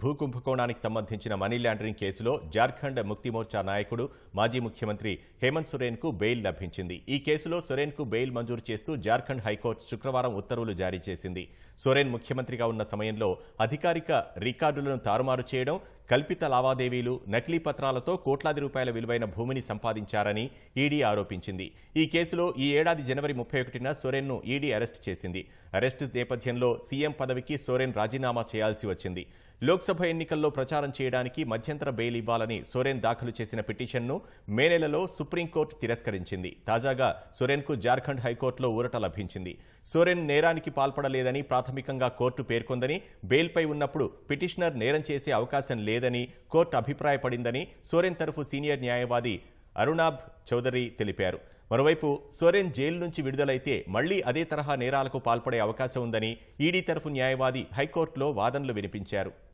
భూ కుంభకోణానికి సంబంధించిన money laundering కేసులో జార్ఖండ్ ముక్తి మోర్చా నాయకుడు మాజీ ముఖ్యమంత్రి హేమంత్ సొరేన్కు బెయిల్ లభించింది. ఈ కేసులో సొరేన్కు బెయిల్ మంజూరు చేస్తూ జార్ఖండ్ హైకోర్టు శుక్రవారం ఉత్తర్వులు జారీ చేసింది. సొరేన్ ముఖ్యమంత్రిగా ఉన్న సమయంలో అధికారిక రికార్డులను తారుమారు చేయడం కల్పిత లావాదేవీలు నకిలీ పత్రాలతో కోట్లాది రూపాయల విలువైన భూమిని సంపాదించారని ఈడీ ఆరోపించింది. ఈ కేసులో ఈ ఏడాది జనవరి ముప్పై ఒకటిన సోరెన్ను ఈడీ అరెస్ట్ చేసింది. అరెస్టు నేపథ్యంలో సీఎం పదవికి సోరెన్ రాజీనామా చేయాల్సి వచ్చింది. లోక్సభ ఎన్నికల్లో ప్రచారం చేయడానికి మధ్యంతర బెయిల్ ఇవ్వాలని సోరెన్ దాఖలు చేసిన పిటిషన్ను మే నెలలో సుప్రీంకోర్టు తిరస్కరించింది. తాజాగా సోరెన్కు జార్ఖండ్ హైకోర్టులో ఊరట లభించింది. సోరెన్ నేరానికి పాల్పడలేదని ప్రాథమికంగా కోర్టు పేర్కొందని బెయిల్పై ఉన్నప్పుడు పిటిషనర్ నేరం చేసే అవకాశం లేదని కోర్టు అభిప్రాయపడిందని సోరెన్ తరఫు సీనియర్ న్యాయవాది అరుణాబ్ చౌదరి తెలిపారు. మరోవైపు సోరెన్ జైలు నుంచి విడుదలైతే మళ్ళీ అదే తరహా నేరాలకు పాల్పడే అవకాశం ఉందని ఈడీ తరఫు న్యాయవాది హైకోర్టులో వాదనలు వినిపించారు.